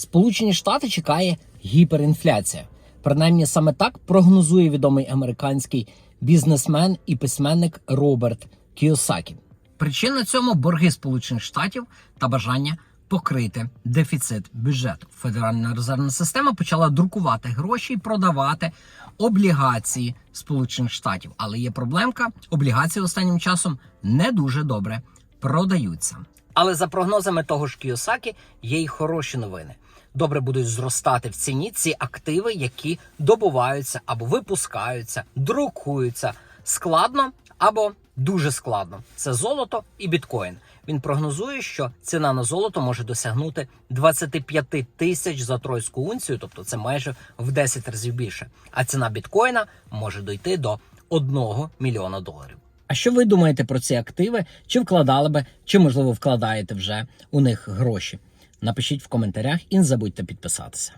Сполучені Штати чекає гіперінфляція. Принаймні саме так прогнозує відомий американський бізнесмен і письменник Роберт Кіосакі. Причина цьому борги Сполучених Штатів та бажання покрити дефіцит бюджету. Федеральна резервна система почала друкувати гроші і продавати облігації Сполучених Штатів. Але є проблемка: облігації останнім часом не дуже добре продаються. Але за прогнозами того ж Кіосакі є й хороші новини. Добре будуть зростати в ціні ці активи, які добуваються або випускаються, друкуються складно або дуже складно. Це золото і біткоін. Він прогнозує, що ціна на золото може досягнути 25 тисяч за тройську унцію, тобто це майже в 10 разів більше. А ціна біткоїна може дойти до 1 мільйона доларів. А що ви думаєте про ці активи? Чи вкладали би, чи можливо вкладаєте вже у них гроші? Напишіть в коментарях і не забудьте підписатися.